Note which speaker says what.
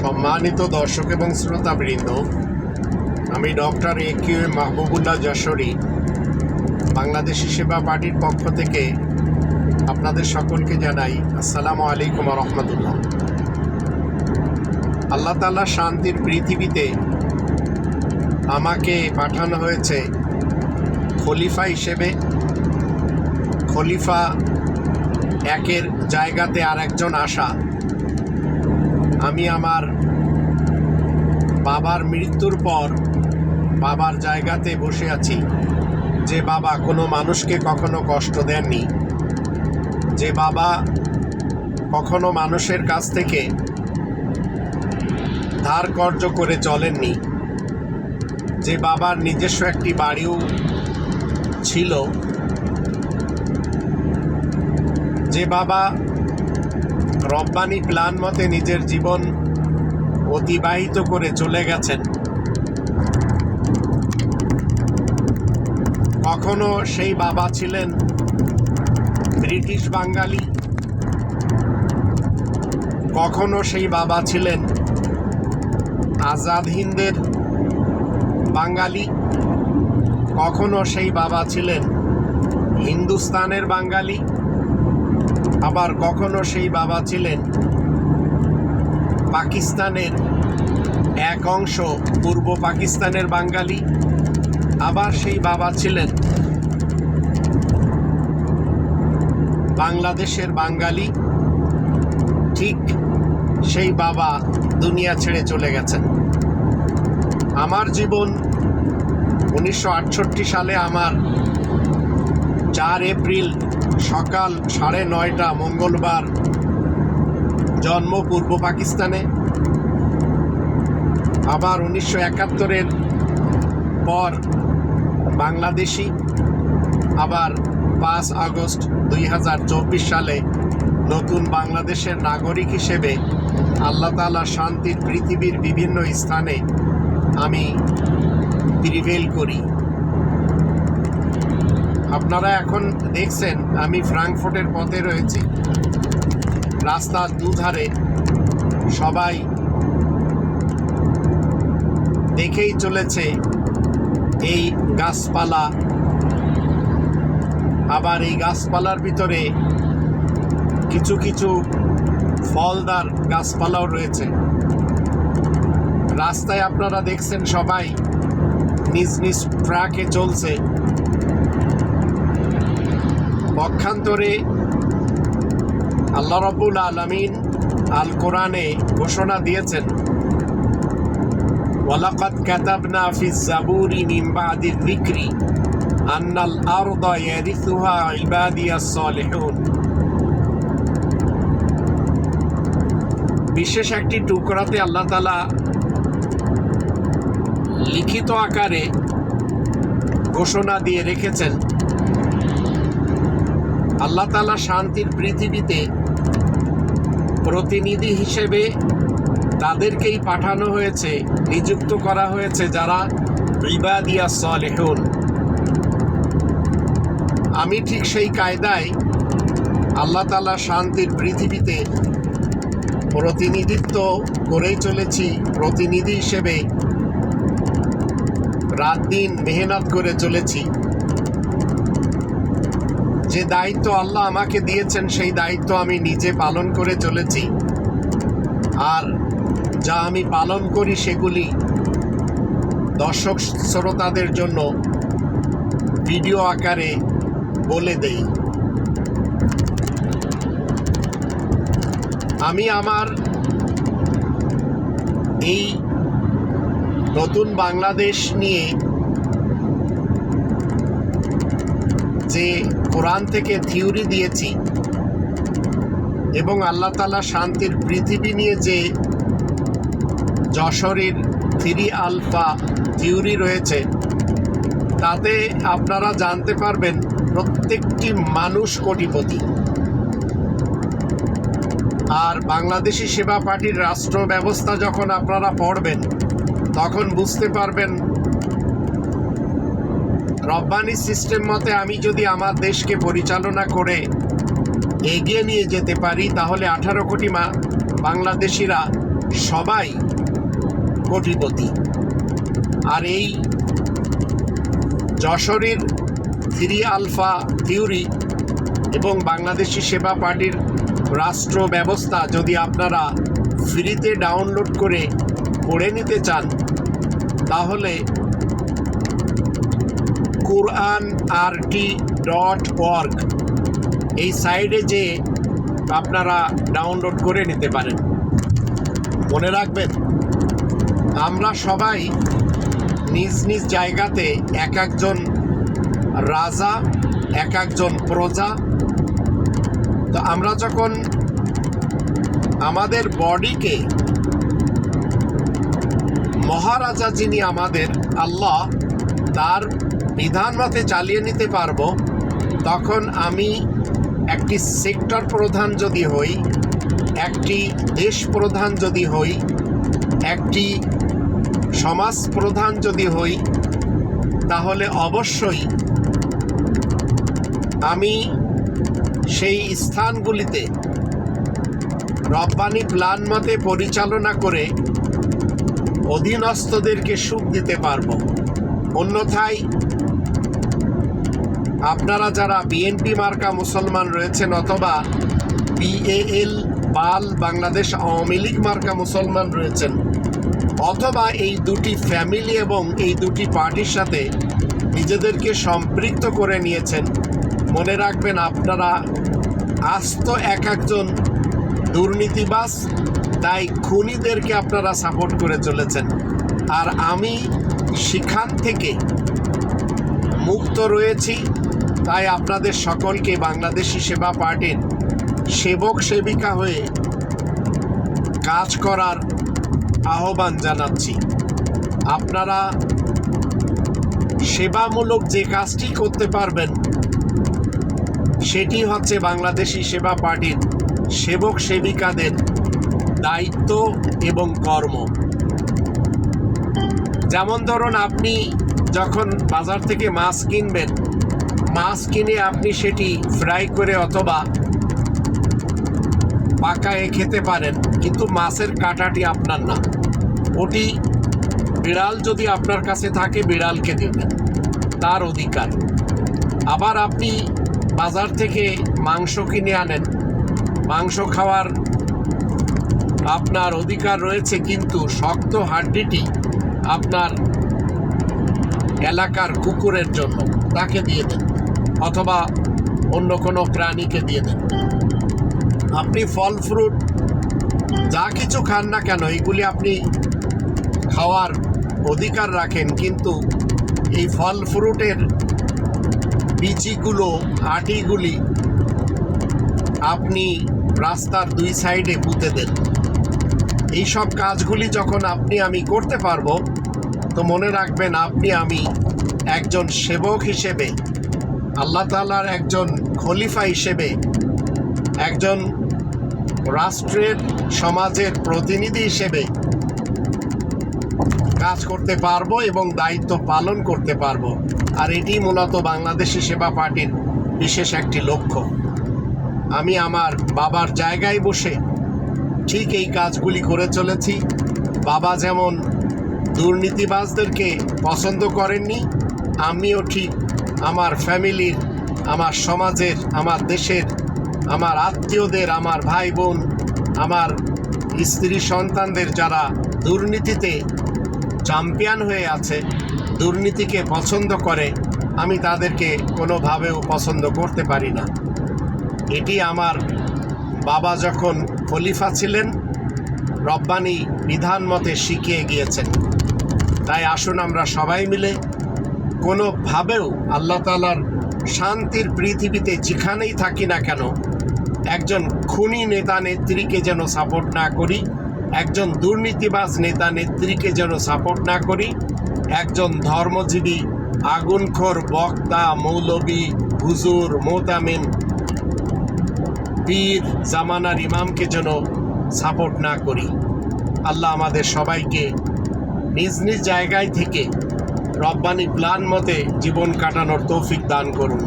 Speaker 1: সম্মানিত দর্শক এবং শ্রোতাবৃন্দ, আমি doctor A Q M Mahbubullah Jashori, Bangladeshi সেবা পার্টির পক্ষ থেকে আপনাদের সকলকে জানাই আসসালামু আলাইকুম রহমতুল্লাহ। আল্লাহ তাল্লাহ শান্তির পৃথিবীতে আমাকে পাঠানো হয়েছে খলিফা হিসেবে। খলিফা একের জায়গাতে আর একজন আসা। আমি আমার বাবার মৃত্যুর পর বাবার জায়গাতে বসে আছি। যে বাবা কোনো মানুষকে কখনো কষ্ট দেননি। যে বাবা কখনো মানুষের কাছ থেকে ধার কর্য করে চলেননি। যে বাবার নিজস্ব একটি বাড়িও ছিল। যে বাবা রব্বানি প্ল্যান মতে নিজের জীবন অতিবাহিত করে চলে গেছেন। কখনো সেই বাবা ছিলেন ব্রিটিশ বাঙালি। কখনো সেই বাবা ছিলেন আজাদ হিন্দের বাঙালি। কখনো সেই বাবা ছিলেন হিন্দুস্তানের বাঙালি। আবার কখনো সেই বাবা ছিলেন। পাকিস্তানের এক অংশ, পূর্ব পাকিস্তানের বাঙালি, আবার সেই বাবা ছিলেন। বাংলাদেশের বাঙালি, ঠিক সেই বাবা দুনিয়া ছেড়ে চলে গেছেন। আমার জীবন উনিশশো আটষট্টি সালে আমার চার এপ্রিল সকাল সাড়ে নয়টা মঙ্গলবার জন্ম পূর্ব পাকিস্তানে। আবার উনিশশো একাত্তরের পর বাংলাদেশি। আবার পাঁচ আগস্ট দুই হাজার চব্বিশ সালে নতুন বাংলাদেশের নাগরিক হিসেবে আল্লাহ তালা শান্তির পৃথিবীর বিভিন্ন স্থানে আমি প্রিভেল করি। আপনারা এখন দেখছেন, আমি ফ্রাঙ্কফুর্টের পথে রয়েছি। রাস্তার দুধারে সবাই দেখেই চলেছে এই গাছপালা। আবার এই গাছপালার ভিতরে কিছু কিছু ফলদার গাছপালাও রয়েছে। রাস্তায় আপনারা দেখছেন সবাই নিজ নিজ ট্রাকে চলছে। পক্ষান্তরে আল্লাহ রব্বুল আলমিন আল কোরআনে ঘোষণা দিয়েছেন, ওয়ালাকাদ কাতাবনা ফি জাবুরি মিন বাদি যিকরি, আন্নাল আরদা ইয়ারিসুহা ইবাদিয়াস সালিহুন বিশেষ একটি টুকরাতে আল্লাহ তালা লিখিত আকারে ঘোষণা দিয়ে রেখেছেন আল্লাহ তালা শান্তির পৃথিবীতে প্রতিনিধি হিসেবে তাদেরকেই পাঠানো হয়েছে, নিযুক্ত করা হয়েছে যারা ইবাদিয়া সলেহুন। আমি ঠিক সেই কায়দায় আল্লাহ তালা শান্তির পৃথিবীতে প্রতিনিধিত্ব করেই চলেছি, প্রতিনিধি হিসেবে রাত দিন মেহনত করে চলেছি। যে দায়িত্ব আল্লাহ আমাকে দিয়েছেন, সেই দায়িত্ব আমি নিজে পালন করে চলেছি। আর যা আমি পালন করি সেগুলি দর্শক শ্রোতাদের জন্য ভিডিও আকারে বলে দেই। আমি আমার এই নতুন বাংলাদেশ নিয়ে যে কোরআন থেকে থিওরি দিয়েছি এবং আল্লাহ তালা শান্তির পৃথিবী নিয়ে যে যশোরের থ্রি আলফা থিওরি রয়েছে, তাতে আপনারা জানতে পারবেন প্রত্যেকটি মানুষ কোটিপতি। আর বাংলাদেশি সেবা পার্টির রাষ্ট্র ব্যবস্থা যখন আপনারা পড়বেন, তখন বুঝতে পারবেন রব্বানি সিস্টেম মতে আমি যদি আমার দেশকে পরিচালনা করে এগিয়ে নিয়ে যেতে পারি, তাহলে আঠারো কোটি মা, বাংলাদেশিরা সবাই কোটিপতি। আর এই যশোরের থ্রি আলফা থিওরি এবং বাংলাদেশি সেবা পার্টির রাষ্ট্র ব্যবস্থা যদি আপনারা ফ্রিতে ডাউনলোড করে পড়ে নিতে চান, তাহলে কোরআন আর টি ডট অর্গ এই সাইডে যে আপনারা ডাউনলোড করে নিতে পারেন। মনে রাখবেন, আমরা সবাই নিজ নিজ জায়গাতে এক একজন রাজা, এক একজন প্রজা। তো আমরা যখন আমাদের বডিকে মহারাজা যিনি আমাদের আল্লাহ, তার বিধান মতে চালিয়ে নিতে পারব, তখন আমি একটি সেক্টর প্রধান যদি হই, একটি দেশ প্রধান যদি হই, একটি সমাজ প্রধান যদি হই, তাহলে অবশ্যই আমি সেই স্থানগুলিতে রব্বানি প্ল্যান মতে পরিচালনা করে অধীনস্থদেরকে সুখ দিতে পারব। অন্যথায় আপনারা যারা বিএনপি মার্কা মুসলমান রয়েছেন অথবা বিএএল বাল, বাংলাদেশ আওয়ামী লীগ মার্কা মুসলমান রয়েছেন, অথবা এই দুটি ফ্যামিলি এবং এই দুটি পার্টির সাথে নিজেদেরকে সম্পৃক্ত করে নিয়েছেন, মনে রাখবেন আপনারা আস্ত এক একজন দুর্নীতিবাস তাই খুনিদেরকে আপনারা সাপোর্ট করে চলেছেন। আর আমি সেখান থেকে মুক্ত রয়েছি। তাই আপনাদের সকলকে বাংলাদেশি সেবা পার্টির সেবক সেবিকা হয়ে কাজ করার আহ্বান জানাচ্ছি। আপনারা সেবামূলক যে কাজটি করতে পারবেন, সেটি হচ্ছে বাংলাদেশি সেবা পার্টির সেবক সেবিকাদের দায়িত্ব এবং কর্ম। যেমন ধরুন আপনি যখন বাজার থেকে মাছ কিনবেন মাছ কিনে আপনি সেটি ফ্রাই করে অথবা পাকায়ে খেতে পারেন, কিন্তু মাছের কাঁটাটি আপনার না। ওটি বিড়াল যদি আপনার কাছে থাকে, বিড়ালকে দেবেন। তার অধিকার। আবার আপনি বাজার থেকে মাংস কিনে আনেন। মাংস খাওয়ার আপনার অধিকার রয়েছে, কিন্তু শক্ত হাড্ডিটি আপনার এলাকার কুকুরের জন্য। তাকে দিয়ে দেন। অথবা অন্য কোনো প্রাণীকে দিয়ে দেন। আপনি ফল, ফ্রুট, যা কিছু খান না কেন, এগুলি আপনি খাওয়ার অধিকার রাখেন, কিন্তু এই ফল, ফ্রুটের বিচিগুলো আটিগুলি আপনি রাস্তার দুই সাইডে পুঁতে দেন। এই সব কাজগুলি যখন আপনি, আমি করতে পারব, তো মনে রাখবেন, আপনি, আমি একজন সেবক হিসেবে আল্লাহ তালার একজন খলিফা হিসেবে একজন রাষ্ট্রের সমাজের প্রতিনিধি হিসেবে কাজ করতে পারব এবং দায়িত্ব পালন করতে পারব। আর এটি মূলত বাংলাদেশি সেবা পার্টির বিশেষ একটি লক্ষ্য। আমি আমার বাবার জায়গায় বসে ঠিক এই কাজগুলি করে চলেছি। বাবা যেমন দুর্নীতিবাজদেরকে পছন্দ করেননি, আমিও ঠিক আমার ফ্যামিলির, আমার সমাজের, আমার দেশের, আমার আত্মীয়দের, আমার ভাই বোন আমার স্ত্রী সন্তানদের যারা দুর্নীতিতে চ্যাম্পিয়ন হয়ে আছে, দুর্নীতিকে পছন্দ করে, আমি তাদেরকে কোনোভাবেও পছন্দ করতে পারি না। এটি আমার বাবা যখন খলিফা ছিলেন, রব্বানি বিধান মতে শিখিয়ে গিয়েছেন। তাই আসুন আমরা সবাই মিলে কোনোভাবেও আল্লাহ তালার শান্তির পৃথিবীতে যেখানেই থাকি না কেন, একজন খুনি নেতা নেত্রীকে যেন সাপোর্ট না করি, একজন দুর্নীতিবাজ নেতা নেত্রীকে যেন সাপোর্ট না করি, একজন ধর্মজীবী আগুনখোর বক্তা, মৌলবী, হুজুর, মোতামিন, পীর, জামানার ইমামকে যেন সাপোর্ট না করি। আল্লাহ আমাদের সবাইকে নিজ নিজ জায়গায় থেকে রব্বানি প্ল্যান মতে জীবন কাটানোর তৌফিক দান করুন।